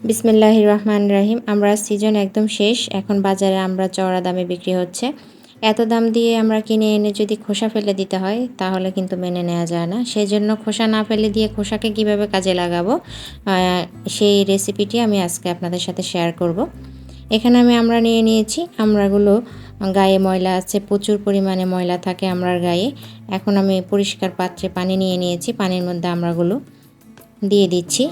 বিসমিল্লাহ রহমান রাহিম। আমরা সিজন একদম শেষ। এখন বাজারে আমরা চড়া দামে বিক্রি হচ্ছে। এত দাম দিয়ে আমরা কিনে এনে যদি খোসা ফেলে দিতে হয়, তাহলে কিন্তু মেনে নেওয়া যায় না। সেই জন্য খোসা না ফেলে দিয়ে খোসাকে কীভাবে কাজে লাগাবো সেই রেসিপিটি আমি আজকে আপনাদের সাথে শেয়ার করব। এখানে আমি আমরা নিয়ে নিয়েছি আমরাগুলো, গায়ে ময়লা আছে, প্রচুর পরিমাণে ময়লা থাকে আমরার গায়ে। এখন আমি পরিষ্কার পাত্রে পানি নিয়ে নিয়েছি, পানির মধ্যে আমরাগুলো দিয়ে দিচ্ছি।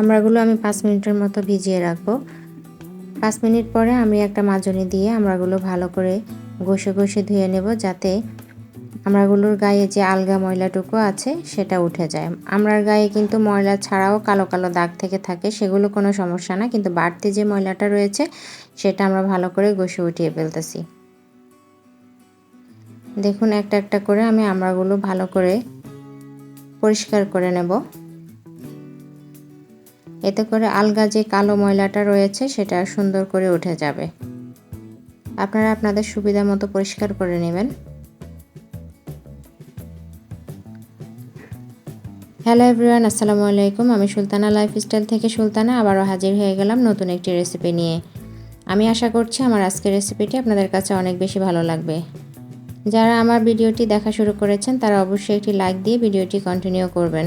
আমরাগুলো আমি পাঁচ মিনিটের মতো ভিজিয়ে রাখব। পাঁচ মিনিট পরে আমি একটা মাজনি দিয়ে আমরাগুলো ভালো করে ঘষে ঘষে ধুয়ে নেব যাতে আমরাগুলোর গায়ে যে আলগা ময়লাটুকু আছে সেটা উঠে যায়। আমরার গায়ে কিন্তু ময়লা ছাড়াও কালো কালো দাগ থেকে থাকে, সেগুলো কোনো সমস্যা না, কিন্তু বাড়তি যে ময়লাটা রয়েছে সেটা আমরা ভালো করে ঘষে উঠিয়ে ফেলতেছি। দেখুন একটা একটা করে আমি আমরাগুলো ভালো করে পরিষ্কার করে নেব। এতে করে আলগা যে কালো ময়লাটা রয়েছে সেটা সুন্দর করে উঠে যাবে। আপনারা আপনাদের সুবিধা মতো পরিষ্কার করে নেবেন। হ্যালো এভরিওয়ান, আসসালামু আলাইকুম। আমি সুলতানা লাইফস্টাইল থেকে সুলতানা, আবারও হাজির হয়ে গেলাম নতুন একটি রেসিপি নিয়ে। আমি আশা করছি আমার আজকের রেসিপিটি আপনাদের কাছে অনেক বেশি ভালো লাগবে। যারা আমার ভিডিওটি দেখা শুরু করেছেন, তারা অবশ্যই একটি লাইক দিয়ে ভিডিওটি কন্টিনিউ করবেন।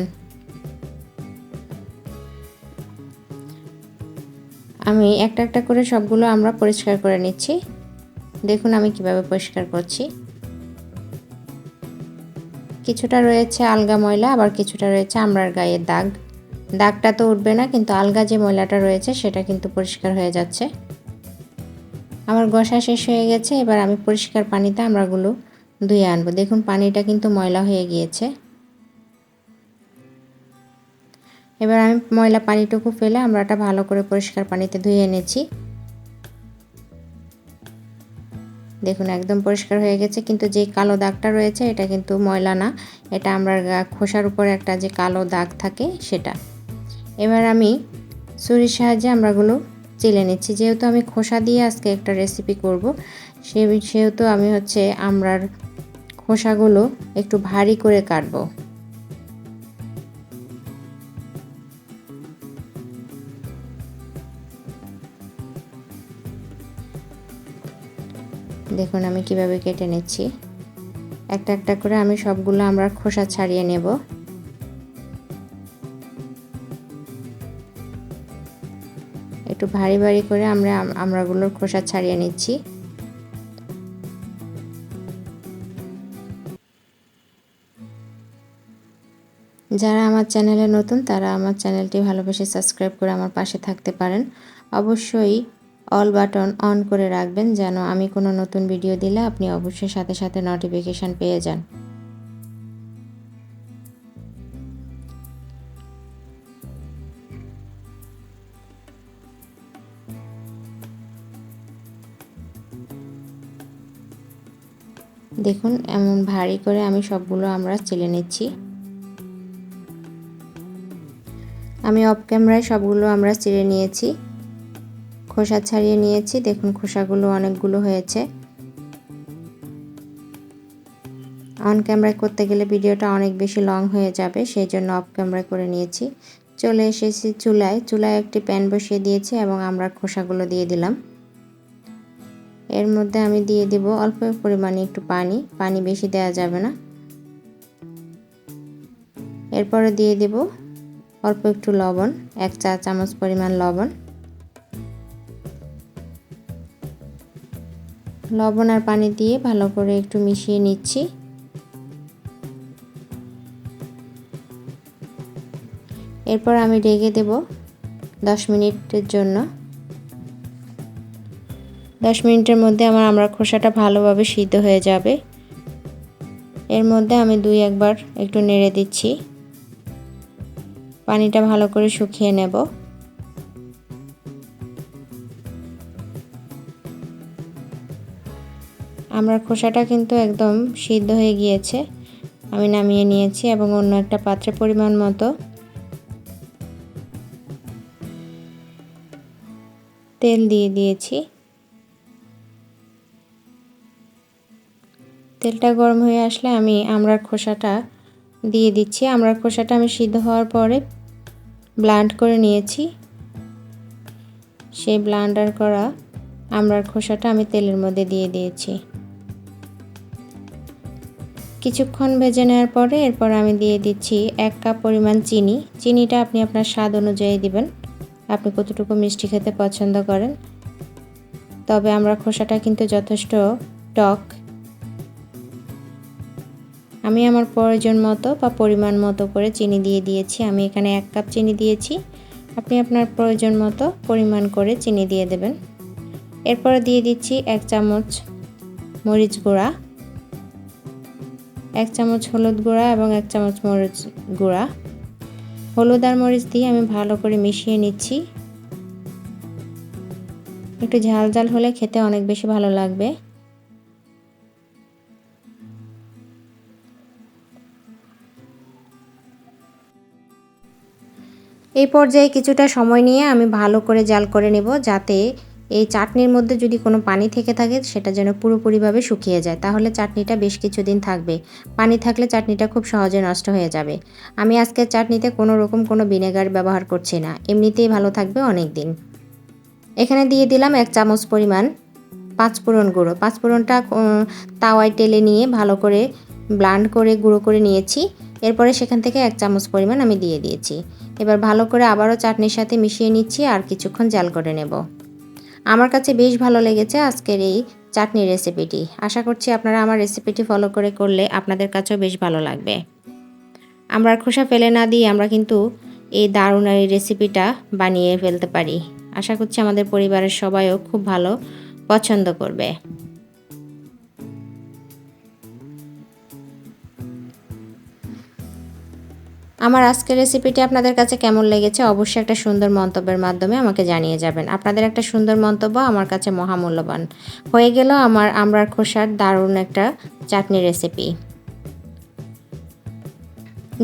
আমি একটা একটা করে সবগুলো আমরা পরিষ্কার করে নিচ্ছি। দেখুন আমি কীভাবে পরিষ্কার করছি। কিছুটা রয়েছে আলগা ময়লা, আবার কিছুটা রয়েছে আমরার গায়ের দাগ। দাগটা তো উঠবে না, কিন্তু আলগা যে ময়লাটা রয়েছে সেটা কিন্তু পরিষ্কার হয়ে যাচ্ছে। আমার গসা শেষ হয়ে গেছে, এবার আমি পরিষ্কার পানিতে আমরাগুলো ধুয়ে আনব। দেখুন পানিটা কিন্তু ময়লা হয়ে গিয়েছে। এবার আমি ময়লা পানিটুকু ফেলে আমরা এটা ভালো করে পরিষ্কার পানিতে ধুয়ে এনেছি। দেখুন, একদম পরিষ্কার হয়ে গেছে, কিন্তু যে কালো দাগটা রয়েছে, এটা কিন্তু ময়লা না। এটা আমরা খোসার উপরে একটা যে কালো দাগ থাকে, সেটা। এবার আমি ছুরির সাহায্যে আমরাগুলো চিলে নিচ্ছি। যেহেতু আমি খোসা দিয়ে আজকে একটা রেসিপি করব, সে, সেহেতু আমি হচ্ছে আমরার খোসাগুলো একটু ভারী করে কাটবো। দেখুন আমি কীভাবে কেটে নিচ্ছি। একটা একটা করে আমি সবগুলো আমরা খোসা ছাড়িয়ে নেব। একটু ভারী ভারী করে আমরা আমরাগুলোর খোসা ছাড়িয়ে নিচ্ছি। যারা আমার চ্যানেলে নতুন, তারা আমার চ্যানেলটি ভালোবেসে সাবস্ক্রাইব করে আমার পাশে থাকতে পারেন। অবশ্যই অল বাটন অন করে রাখবেন যেন আমি কোনো নতুন ভিডিও দিলে আপনি অবশ্যই সাথে সাথে নোটিফিকেশান পেয়ে যান। দেখুন, এমন ভারী করে আমি সবগুলো আমরা চেলে নিচ্ছি। আমি অফ ক্যামেরায় সবগুলো আমরা চিড়ে নিয়েছি। খোসা ছাড়িয়ে নিয়েছি। দেখুন খোসাগুলো অনেকগুলো হয়েছে। অন ক্যামেরায় করতে গেলে ভিডিওটা অনেক বেশি লং হয়ে যাবে সেই জন্য অফ ক্যামেরায় করে নিয়েছি। চলে এসেছি চুলায়। চুলায় একটি প্যান বসিয়ে দিয়েছি এবং আমরা খোসাগুলো দিয়ে দিলাম। এর মধ্যে আমি দিয়ে দিব অল্প পরিমাণে একটু পানি। পানি বেশি দেওয়া যাবে না। এরপরে দিয়ে দেব অল্প একটু লবণ, এক চা চামচ পরিমাণ লবণ। লবণ আর পানি দিয়ে ভালো করে একটু মিশিয়ে নিচ্ছি। এরপর আমি ঢেকে দেব দশ মিনিটের জন্য। দশ মিনিটের মধ্যে আমার আমরা খোসাটা ভালোভাবে সিদ্ধ হয়ে যাবে। এর মধ্যে আমি দুই একবার একটু নেড়ে দিচ্ছি। পানিটা ভালো করে শুকিয়ে নেব। আমরা খোসাটা কিন্তু একদম সিদ্ধ হয়ে গিয়েছে। আমি নামিয়ে নিয়েছি এবং অন্য একটা পাত্রে পরিমাণ মতো তেল দিয়ে দিয়েছি। তেলটা গরম হয়ে আসলে আমি আমরার খোসাটা দিয়ে দিচ্ছি। আমরার খোসাটা আমি সিদ্ধ হওয়ার পরে ব্লান্ড করে নিয়েছি। সেই ব্লান্ডার করা আমড়ার খোসাটা আমি তেলের মধ্যে দিয়ে দিয়েছি। কিছুক্ষণ ভেজে নেওয়ার পরে এরপর আমি দিয়ে দিচ্ছি এক কাপ পরিমাণ চিনি। চিনিটা আপনি আপনার স্বাদ অনুযায়ী দিবেন। আপনি কতটুকু মিষ্টি খেতে পছন্দ করেন। তবে আমরা খোসাটা কিন্তু যথেষ্ট টক। আমি আমার প্রয়োজন মতো বা পরিমাণ মতো করে চিনি দিয়ে দিয়েছি। আমি এখানে এক কাপ চিনি দিয়েছি। আপনি আপনার প্রয়োজন মতো পরিমাণ করে চিনি দিয়ে দেবেন। এরপরে দিয়ে দিচ্ছি এক চামচ মরিচ গুঁড়া। এক চামচ হলুদ গুঁড়া এবং এক চামচ মরিচ গুঁড়া। হলুদ আর মরিচ দিয়ে আমি ভালো করে মিশিয়ে নিচ্ছি। একটু ঝাল ঝাল হলে খেতে অনেক বেশি ভালো লাগবে। এই পর্যায়ে কিছুটা সময় নিয়ে আমি ভালো করে জাল করে নেব যাতে এই চাটনির মধ্যে যদি কোনো পানি থেকে থাকে, সেটা যেন পুরোপুরিভাবে শুকিয়ে যায়। তাহলে চাটনিটা বেশ কিছুদিন থাকবে। পানি থাকলে চাটনিটা খুব সহজে নষ্ট হয়ে যাবে। আমি আজকের চাটনিতে কোনো রকম কোনো ভিনেগার ব্যবহার করছি না। এমনিতেই ভালো থাকবে অনেক দিন এখানে দিয়ে দিলাম এক চামচ পরিমাণ পাঁচফোড়ন গুঁড়ো। পাঁচফোড়নটা তাওয়ায় টেলে নিয়ে ভালো করে ব্লান্ড করে, গুঁড়ো করে নিয়েছি। এরপরে সেখান থেকে এক চামচ পরিমাণ আমি দিয়ে দিয়েছি। এবার ভালো করে আবারও চাটনির সাথে মিশিয়ে নিচ্ছি আর কিছুক্ষণ জাল করে নেব। আমার কাছে বেশ ভালো লেগেছে আজকের এই চাটনি রেসিপিটি। আশা করছি আপনারা আমার রেসিপিটি ফলো করে করলে আপনাদের কাছেও বেশ ভালো লাগবে। আমরা খোসা ফেলে না দিয়ে আমরা কিন্তু এই দারুণ এই রেসিপিটা বানিয়ে ফেলতে পারি। আশা করছি আমাদের পরিবারের সবাইও খুব ভালো পছন্দ করবে। আমার আজকের রেসিপিটি আপনাদের কাছে কেমন লেগেছে অবশ্যই একটা সুন্দর মন্তব্যের মাধ্যমে আমাকে জানিয়ে যাবেন। আপনাদের একটা সুন্দর মন্তব্য আমার কাছে মহামূল্যবান। হয়ে গেল আমার আমরার খোসার দারুণ একটা চাটনি রেসিপি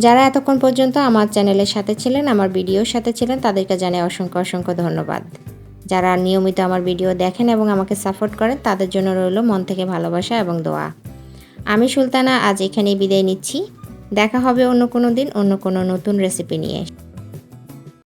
যারা এতক্ষণ পর্যন্ত আমার চ্যানেলের সাথে ছিলেন, আমার ভিডিওর সাথে ছিলেন, তাদেরকে জানাই অসংখ্য অসংখ্য ধন্যবাদ। যারা নিয়মিত আমার ভিডিও দেখেন এবং আমাকে সাপোর্ট করেন, তাদের জন্য রইল মন থেকে ভালোবাসা এবং দোয়া। আমি সুলতানা, আজ এখানেই বিদায় নিচ্ছি। দেখা হবে অন্য কোনো দিন অন্য কোনো নতুন রেসিপি নিয়ে।